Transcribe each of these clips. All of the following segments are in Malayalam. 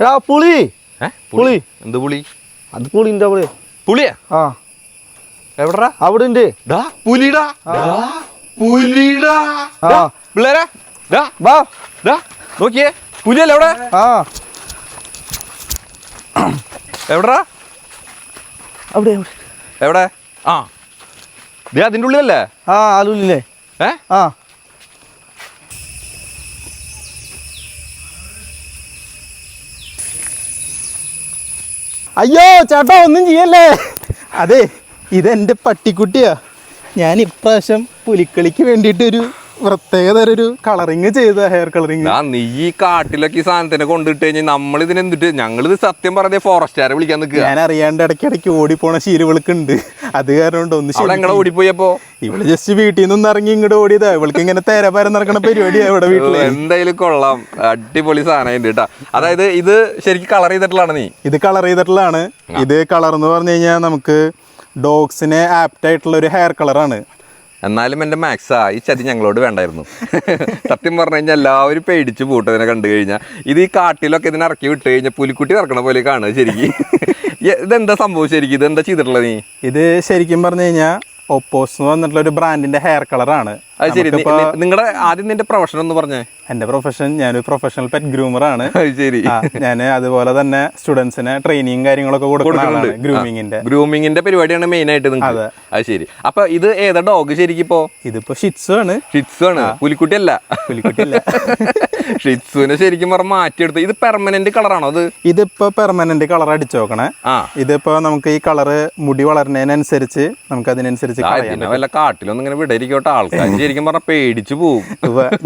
എടാ പുളി. ഏ? പുളി. എന്ത് പുളി? അത് പുളിന്റെ അവിടെ. പുളിയാ? ആ. എവിടാ അവിടെ ഉണ്ട് ഡാ പുലിടാ? ഡാ, പുലിടാ? ആ. ഡാ, പിള്ളേരെ ഡാ വാ. ഡാ നോക്കിയേ. പുലിയല്ലേ എവിടെ ആ. എവിടാ അവിടെ അവിടെ. എവിടെ? ആ. ദേ അതിന്റെ ഉള്ളിലല്ലേ? ആ ആലുല്ലേ ഏ? ആ. അയ്യോ ചേട്ടാ ഒന്നും ചെയ്യല്ലേ? അതെ ഇതെന്റെ പട്ടിക്കുട്ടിയാ. ഞാൻ ഇപ്രാവശ്യം പുലിക്കളിക്ക് വേണ്ടിയിട്ട് ഒരു പ്രത്യേകതര ഒരു കളറിങ് ചെയ്ത ഹെയർ കളറിങ് നീ ഈ കാട്ടിലൊക്കെ ഈ സാധനത്തിനെ കൊണ്ടിട്ട് കഴിഞ്ഞാൽ നമ്മൾ ഇതിനെന്തിട്ട്? ഞങ്ങളിത് സത്യം പറഞ്ഞ ഫോറസ്റ്റുകാരെ വിളിക്കാൻ നിൽക്കുക. ഞാൻ അറിയാണ്ട് ഇടയ്ക്കിടയ്ക്ക് ഓടിപ്പോണ ശീലവൾക്ക് ഉണ്ട് അത് കാരണം കൊണ്ട് ഒന്ന് ഓടിപ്പോയപ്പോ? ഇവൾ ജസ്റ്റ് വീട്ടിൽ നിന്ന് ഇറങ്ങി ഇങ്ങോട്ട് ഓടിയതാ. ഇവൾക്ക് ഇങ്ങനെ തേര പരം നടക്കണ പരിപാടിയാ ഇവിടെ വീട്ടിൽ. എന്തായാലും കൊള്ളാം. അടിപൊളി സാധനം കേട്ടാ. അതായത് ഇത് ശരിക്കും കളർ ചെയ്തിട്ടുള്ളതാണ് നീ? ഇത് കളർ ചെയ്തിട്ടുള്ളതാണ്. ഇത് കളർ എന്ന് പറഞ്ഞു കഴിഞ്ഞാൽ നമുക്ക് ഡോഗ്സിന് ആപ്റ്റ് ആയിട്ടുള്ള ഒരു ഹെയർ കളറാണ് എന്നാലും എന്റെ മാക്സാ ഈ ചതി ഞങ്ങളോട് വേണ്ടായിരുന്നു. സത്യം പറഞ്ഞു കഴിഞ്ഞാൽ എല്ലാവരും പേടിച്ച് പൂട്ടതിനെ കണ്ടു കഴിഞ്ഞാൽ ഇത് ഈ കാട്ടിലൊക്കെ ഇതിനെ ഇറക്കി വിട്ട് കഴിഞ്ഞാൽ പുലിക്കുട്ടി ഇറക്കണ പോലെ കാണുക ശരിക്കും. ഇതെന്താ സംഭവം ശരിക്കും? എന്താ ചെയ്തിട്ടുള്ളത് നീ? ഇത് ശരിക്കും പറഞ്ഞു കഴിഞ്ഞാൽ ഒപ്പോസ് എന്ന് പറഞ്ഞിട്ടുള്ള ഒരു ബ്രാൻഡിന്റെ ഹെയർ കളറാണ് അത് ശരി. നിങ്ങളുടെ ആദ്യം നിന്റെ പ്രൊഫഷൻ എന്ന് പറഞ്ഞേ. എന്റെ പ്രൊഫഷൻ ഞാനൊരു പ്രൊഫഷണൽ പെറ്റ് ഗ്രൂമർ ആണ്. ശരി. ഞാൻ അതുപോലെ തന്നെ സ്റ്റുഡൻസിന് ട്രെയിനിങ് കാര്യങ്ങളൊക്കെ കൊടുക്കുന്നുണ്ട്. ഗ്രൂമിങ്ങിന്റെ ഗ്രൂമിങ്ങിന്റെ പരിപാടിയാണ് മെയിൻ ആയിട്ട് നിങ്ങൾ അതെ. അത് ശരി. അപ്പൊ ഇത് ഏതാ ഡോഗ് ശരിക്കും ഇപ്പോ? ഇതിപ്പോ ഷിറ്റ്സു ആണ്. ഷിറ്റ്സു ആണ്. പുലിക്കുട്ടി അല്ല പുലിക്കുട്ടില്ല ഷിറ്റ്സുവിനെ ശരിക്കും പറഞ്ഞാൽ മാറ്റിയെടുത്ത്. ഇത് പെർമനന്റ് കളറാണോ അത്? ഇതിപ്പോ പെർമനന്റ് കളർ അടിച്ചു നോക്കണേ. ഇതിപ്പോ നമുക്ക് ഈ കളറ് മുടി വളരുന്നതിനനുസരിച്ച് നമുക്ക് അതിനനുസരിച്ച് കാട്ടിലൊന്നും ഇങ്ങനെ വിടരിക്കോട്ടെ ആൾക്കാർ ശരിക്കും പറഞ്ഞ പേടിച്ചു പോവും.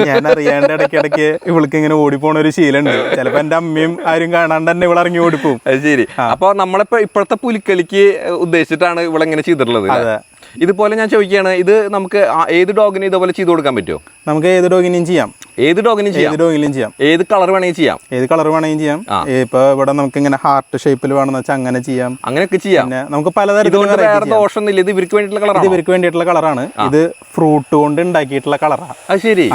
ഞാൻ അറിയാണ്ട് ഇടയ്ക്കിടയ്ക്ക് ഇവൾക്ക് ഇങ്ങനെ ഓടിപ്പോണ ഒരു ശീലമുണ്ട്. ചിലപ്പോ എന്റെ അമ്മയും ആരും കാണാണ്ട് തന്നെ ഇവിടെ ഇറങ്ങി ഓടിപ്പോവും. അത് ശരി. അപ്പൊ നമ്മളിപ്പോ ഇപ്പോഴത്തെ പുലിക്കളിക്ക് ഉദ്ദേശിച്ചിട്ടാണ് ഇവളെങ്ങനെ ചെയ്തിട്ടുള്ളത്. അതെ. ഇതുപോലെ ഞാൻ ചോദിക്കുകയാണ് ഇത് നമുക്ക് ഏത് ഡോഗിനും ഇതുപോലെ ചെയ്ത് കൊടുക്കാൻ പറ്റുമോ? നമുക്ക് ഏത് ഡോഗിനും ചെയ്യാം. ഏത് ഡോഗിനും ചെയ്യാം? ഏത് ഡോഗിലും ചെയ്യാം. ഏത് കളർ വേണമെങ്കിൽ ചെയ്യാം. ഏത് കളർ വേണമെങ്കിലും ചെയ്യാം. ഇപ്പൊ ഇവിടെ നമുക്ക് ഇങ്ങനെ ഹാർട്ട് ഷേപ്പിൽ വേണമെന്ന് വെച്ചാൽ അങ്ങനെ ചെയ്യാം. അങ്ങനെയൊക്കെ ചെയ്യാം. നമുക്ക് പലതരത്തിലുള്ള variety വേറെ. ദോഷമൊന്നുമില്ല. ഇത് ഇവർക്ക് വേണ്ടിയിട്ടുള്ള ഇത് ഇവർക്ക് വേണ്ടിയിട്ടുള്ള കളറാണ്. ഇത് ഫ്രൂട്ട് കൊണ്ട് ഉണ്ടാക്കിയിട്ടുള്ള കളറാണ് ശരി.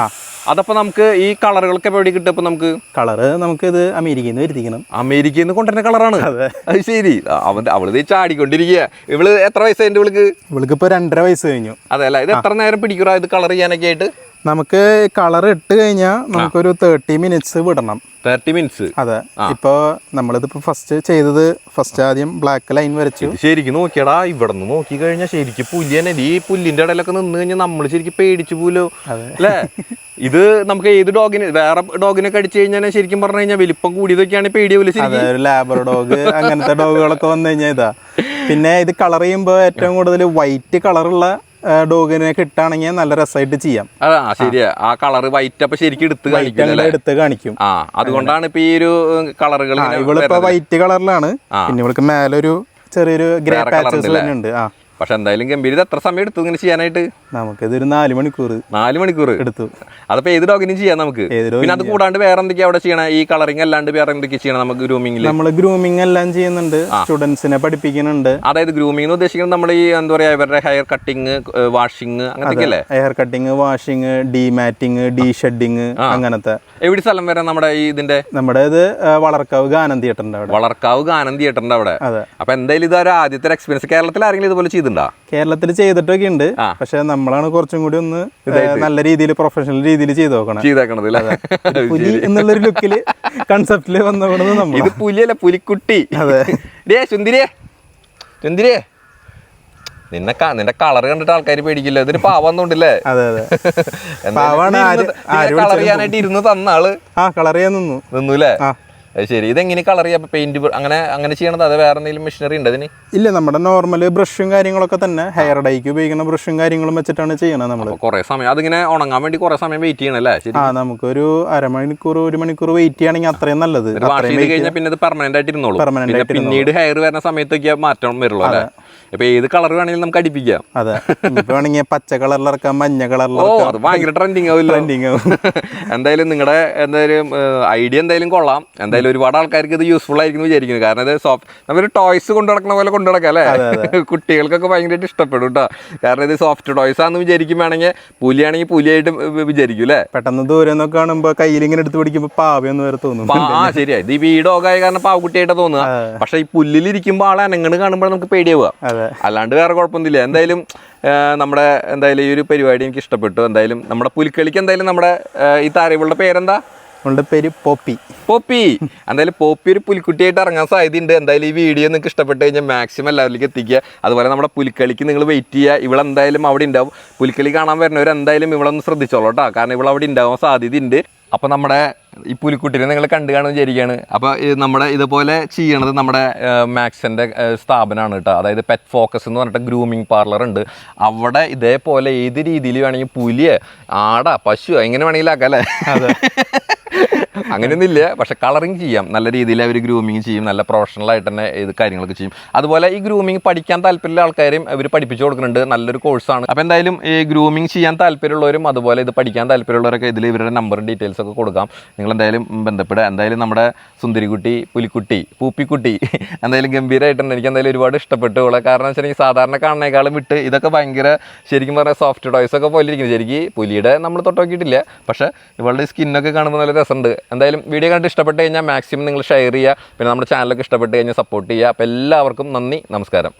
അതപ്പോ നമുക്ക് ഈ കളറുകളൊക്കെ എവിടെ കിട്ടും അപ്പോൾ നമുക്ക്? കളറ് നമുക്ക് ഇത് അമേരിക്കയിൽ നിന്ന് വരുത്തിക്കണം അമേരിക്കയിൽ നിന്ന് കൊണ്ടുവരുന്ന കളറാണ്. അത്. ശരി. ആ, അവൻ അവൾ ദേ ചാടിക്കൊണ്ടിരിക്കുക ഇവൾ എത്ര വയസ്സായിട്ട് ഇവൾക്ക്? ഇവൾക്ക് ഇപ്പൊ രണ്ടര വയസ്സ് കഴിഞ്ഞു. അതെ അല്ല ഇത് എത്ര നേരം പിടിക്കുക ഇത് കളർ ചെയ്യാനൊക്കെ ആയിട്ട്? നമുക്ക് കളർ ഇട്ട് കഴിഞ്ഞാൽ നമുക്കൊരു തേർട്ടി മിനിറ്റ്സ് വിടണം. തേർട്ടി മിനിറ്റ്സ് അതെ. ഇപ്പൊ നമ്മളിതിപ്പോ ഫസ്റ്റ് ചെയ്തത് ഫസ്റ്റ് ആദ്യം ബ്ലാക്ക് ലൈൻ വരച്ചു. ശരിക്കും നോക്കിയടാ ഇവിടെ നിന്ന് നോക്കി കഴിഞ്ഞാൽ ശരിക്കും പുല്ല് തന്നെ. ഈ പുല്ലിന്റെ ഇടയിലൊക്കെ നിന്ന് കഴിഞ്ഞാൽ നമ്മൾ ശരിക്കും പേടിച്ചു പോലോ അല്ലേ? ഇത് നമുക്ക് ഏത് ഡോഗിന് വേറെ ഡോഗിനെ അടിച്ചു കഴിഞ്ഞാൽ ശരിക്കും പറഞ്ഞു കഴിഞ്ഞാൽ വലിപ്പം കൂടിയതൊക്കെയാണ് പേടിയാവില്ല അതെ ഒരു ലാബർ ഡോഗ് അങ്ങനത്തെ ഡോഗുകളൊക്കെ വന്നു കഴിഞ്ഞാൽ ഇതാ. പിന്നെ ഇത് കളർ ചെയ്യുമ്പോൾ ഏറ്റവും കൂടുതൽ വൈറ്റ് കളറുള്ള ഡോഗിനെ കിട്ടുകയാണെങ്കിൽ നല്ല രസമായിട്ട് ചെയ്യാം. ശരിയാ. ആ കളർ വൈറ്റ് അപ്പൊ ശരിക്കും എടുത്ത് കാണിക്കും എടുത്ത് കാണിക്കും. ആ അതുകൊണ്ടാണ് ഇപ്പൊ ഈ ഒരു കളറുകൾ ഇവളിപ്പോ വൈറ്റ് കളറിലാണ്. പിന്നെ ഇവൾക്ക് മേലൊരു ചെറിയൊരു ഗ്രേ പാച്ചേഴ്സ് പാച്ചസ് തന്നെ ഉണ്ട് ആ. പക്ഷെ എന്തായാലും ഗംഭീര എത്ര സമയം എടുത്തു ഇങ്ങനെ ചെയ്യാനായിട്ട്? നമുക്കിതൊരു നാല് മണിക്കൂർ നാല് മണിക്കൂർ എടുത്തു. അതപ്പോ ഏത് ഡോഗിനും ചെയ്യാം നമുക്ക്? പിന്നെ അത് കൂടാണ്ട് വേറെ എന്തൊക്കെയാ അവിടെ ചെയ്യണം? ഈ കളറിംഗ് അല്ലാണ്ട് വേറെ എന്തൊക്കെയാ ചെയ്യണം നമുക്ക് ഗ്രൂമിംഗിൽ നമ്മൾ ഗ്രൂമിംഗ് എല്ലാം ചെയ്യുന്നുണ്ട്. സ്റ്റുഡൻസിനെ പഠിപ്പിക്കുന്നുണ്ട്. അതായത് ഗ്രൂമിംഗ് എന്ന് ഉദ്ദേശിക്കുന്നത് നമ്മൾ ഈ എന്താ പറയാ ഇവരുടെ ഹെയർ കട്ടിങ് വാഷിംഗ് അങ്ങനത്തെ അല്ലേ? Hair cutting washing dematting deshedding അങ്ങനത്തെ. എവിടെ സ്ഥലം വരെ നമ്മുടെ ഈ ഇതിന്റെ? നമ്മുടെ ഇത് വളർക്കാവ് ഗാനം തിയേറ്ററിന്റെ അവിടെ. വളർക്കാവ് ഗാനം തിയേറ്ററിന്റെ അവിടെ. അപ്പൊ എന്തായാലും ഇതൊരു ആദ്യത്തെ എക്സ്പീരിയൻസ് കേരളത്തിൽ ആരെങ്കിലും ഇതുപോലെ ചെയ്തിട്ടുണ്ടോ കേരളത്തിൽ ചെയ്തിട്ടൊക്കെ ഉണ്ട് പക്ഷെ നമ്മളാണ് കുറച്ചും കൂടി ഒന്ന് നല്ല രീതിയിൽ പ്രൊഫഷണൽ രീതിയിൽ ചെയ്ത് നോക്കണം ചെയ്തേക്കണത് പുലി എന്നുള്ളൊരു ലുക്കിൽ കൺസെപ്റ്റിൽ വന്നോണത് നമ്മൾ ഇത് പുലിയല്ല പുലിക്കുട്ടി. അതെ. ഡേ ചുന്തിരിയെ ചുന്തിരിയെ നിന്നെ നിന്റെ കളർ കണ്ടിട്ട് ആൾക്കാർ പേടിക്കില്ല? ഇതിന് പാവന്നുണ്ടല്ലേ അതെ അതെ. കളർ ചെയ്യാനായിട്ട് ഇരുന്ന് തന്നാൾ. ആ കളർ ചെയ്യാൻ നിന്നു. നിന്നൂല്ലേ? ശരി. ഇതെങ്ങനെ കളർ ചെയ്യാം? പെയിന്റ് അങ്ങനെ അങ്ങനെ ചെയ്യണത് അത് വേറെ എന്തെങ്കിലും മെഷീനറി ഉണ്ട് അതിന് ഇല്ല നമ്മുടെ നോർമൽ ബ്രഷും കാര്യങ്ങളൊക്കെ തന്നെ. ഹെയർ ഡൈക്ക് ഉപയോഗിക്കുന്ന ബ്രഷും കാര്യങ്ങളും വെച്ചിട്ടാണ് ചെയ്യണത് നമ്മൾ കുറെ സമയം അതിങ്ങനെ ഉണങ്ങാൻ വേണ്ടി കുറെ സമയം വെയിറ്റ് ചെയ്യണല്ലേ ആ നമുക്കൊരു അരമണിക്കൂർ ഒരു മണിക്കൂർ വെയിറ്റ് ചെയ്യണമെങ്കിൽ അത്രയും നല്ലത്. കഴിഞ്ഞാൽ പിന്നെ ഇത് പെർമനന്റ് ആയിട്ട് ഇരുന്നോളൂ. പെർമനന്റ് പിന്നീട് ഹെയർ വരുന്ന സമയത്തൊക്കെ മാറ്റം വരുള്ളൂ അല്ലേ? ഇപ്പൊ ഏത് കളർ വേണമെങ്കിലും നമുക്ക് അടിപ്പിക്കാം. അതെ. വേണമെങ്കിൽ പച്ച കളറിലിറക്കാം മഞ്ഞ ഓ കളറിലിറക്കാം അത് ഭയങ്കര ട്രെൻഡിങ് ആവും ട്രെൻഡിങ് ആവും. എന്തായാലും നിങ്ങളുടെ എന്തായാലും ഐഡിയ എന്തായാലും കൊള്ളാം. എന്തായാലും എന്തായാലും ഒരുപാട് ആൾക്കാർക്ക് ഇത് യൂസ്ഫുൾ ആയിരിക്കും എന്ന് വിചാരിക്കുന്നു. കാരണം ഇത് സോഫ്റ്റ് നമ്മൾ ടോയ്സ് കൊണ്ടു നടക്കുന്ന പോലെ കൊണ്ടു നടക്കാം അല്ലേ? കുട്ടികൾക്കൊക്കെ ഭയങ്കരമായിട്ട് ഇഷ്ടപ്പെടും കേട്ടോ കാരണം ഇത് സോഫ്റ്റ് ടോയ്സ് ആണെന്ന് വിചാരിക്കും വേണമെങ്കിൽ പുലിയാണെങ്കിൽ പുലിയായിട്ട് വിചാരിക്കും അല്ലേ? പെട്ടെന്ന് ദൂരെ നിന്നൊക്കെ കാണുമ്പോൾ കയ്യിൽ ഇങ്ങനെ എടുത്ത് പിടിക്കുമ്പോൾ പാവയെന്ന് വരെ തോന്നും. ആ ശരിയാ. ഇത് ഈ വീടോകായ കാരണം പാവക്കുട്ടിയായിട്ട് തോന്നുക. പക്ഷെ ഈ പുല്ലിലിരിക്കുമ്പോൾ ആളെ അനങ്ങണ് കാണുമ്പോൾ നമുക്ക് പേടിയാവുക. അല്ലാണ്ട് വേറെ കുഴപ്പമൊന്നുമില്ല. എന്തായാലും നമ്മുടെ എന്തായാലും ഈ ഒരു പരിപാടി എനിക്ക് ഇഷ്ടപ്പെട്ടു. എന്തായാലും നമ്മുടെ പുലിക്കളിക്ക് എന്തായാലും നമ്മുടെ ഈ താരകളുടെ പേരെന്താ? അവളുടെ പേര് പോപ്പി. പോപ്പി. എന്തായാലും പോപ്പി ഒരു പുലിക്കുട്ടിയായിട്ട് ഇറങ്ങാൻ സാധ്യതയുണ്ട്. എന്തായാലും ഈ വീഡിയോ നിങ്ങൾക്ക് ഇഷ്ടപ്പെട്ട് കഴിഞ്ഞാൽ മാക്സിമം എല്ലാവരിലേക്ക് എത്തിക്കുക. അതുപോലെ നമ്മുടെ പുലിക്കളിക്ക് നിങ്ങൾ വെയിറ്റ് ചെയ്യുക. ഇവിടെ എന്തായാലും അവിടെ ഉണ്ടാവും. പുലിക്കളി കാണാൻ വരുന്നവർ എന്തായാലും ഇവിടെ ഒന്ന് ശ്രദ്ധിച്ചോളൂ കേട്ടോ കാരണം ഇവൾ അവിടെ ഉണ്ടാവാൻ സാധ്യതയുണ്ട്. അപ്പോൾ നമ്മുടെ ഈ പുലിക്കുട്ടിനെ നിങ്ങൾ കണ്ടു കാണുമെന്ന് വിചാരിക്കുകയാണ്. അപ്പോൾ നമ്മുടെ ഇതുപോലെ ചെയ്യണത് നമ്മുടെ മാക്സിന്റെ സ്ഥാപനമാണ് കേട്ടോ അതായത് പെറ്റ് ഫോക്കസ് എന്ന് പറഞ്ഞിട്ട് ഗ്രൂമിങ് പാർലർ ഉണ്ട്. അവിടെ ഇതേപോലെ ഏത് രീതിയിൽ വേണമെങ്കിൽ പുലിയെ ആട പശു എങ്ങനെ വേണമെങ്കിലും ആക്കാം അല്ലേ? അങ്ങനെയൊന്നുമില്ല. പക്ഷെ കളറിങ് ചെയ്യാം. നല്ല രീതിയിൽ അവർ ഗ്രൂമിങ് ചെയ്യും. നല്ല പ്രൊഫഷണൽ ആയിട്ട് തന്നെ ഇത് കാര്യങ്ങളൊക്കെ ചെയ്യും. അതുപോലെ ഈ ഗ്രൂമിങ് പഠിക്കാൻ താല്പര്യമുള്ള ആൾക്കാരെയും ഇവർ പഠിപ്പിച്ചു കൊടുക്കുന്നുണ്ട്. നല്ലൊരു കോഴ്സാണ് അപ്പോൾ എന്തായാലും ഈ ഗ്രൂമിങ് ചെയ്യാൻ താല്പര്യമുള്ളവരും അതുപോലെ ഇത് പഠിക്കാൻ താല്പര്യമുള്ളവരൊക്കെ ഇതിൽ ഇവരുടെ നമ്പറും ഡീറ്റെയിൽസ് ഒക്കെ കൊടുക്കാം. നിങ്ങൾ എന്തായാലും ബന്ധപ്പെടുക. എന്തായാലും നമ്മുടെ സുന്ദരിക്കുട്ടി പുലിക്കുട്ടി പൂപ്പിക്കുട്ടി എന്തായാലും ഗംഭീരമായിട്ടുണ്ട് എനിക്ക് എന്തായാലും ഒരുപാട് ഇഷ്ടപ്പെട്ടു. കാരണം വെച്ചിട്ടുണ്ടെങ്കിൽ സാധാരണ കാണുന്നേക്കാളും വിട്ട് ഇതൊക്കെ ഭയങ്കര ശരിക്കും പറഞ്ഞാൽ സോഫ്റ്റ് ടോയ്സ് ഒക്കെ പോലെ ഇരിക്കുന്നത് ശരിക്കും പുലിയുടെ നമ്മൾ തൊട്ട് നോക്കിയിട്ടില്ല. പക്ഷേ ഇവളുടെ സ്കിന്നൊക്കെ കാണുമ്പോൾ നല്ല രസമുണ്ട്. എന്തായാലും വീഡിയോ കണ്ട് ഇഷ്ടപ്പെട്ട് കഴിഞ്ഞാൽ മാക്സിമം നിങ്ങൾ ഷെയർ ചെയ്യുക. പിന്നെ നമ്മുടെ ചാനലൊക്കെ ഇഷ്ടപ്പെട്ട് കഴിഞ്ഞാൽ സപ്പോർട്ട് ചെയ്യുക. അപ്പോൾ എല്ലാവർക്കും നന്ദി നമസ്കാരം.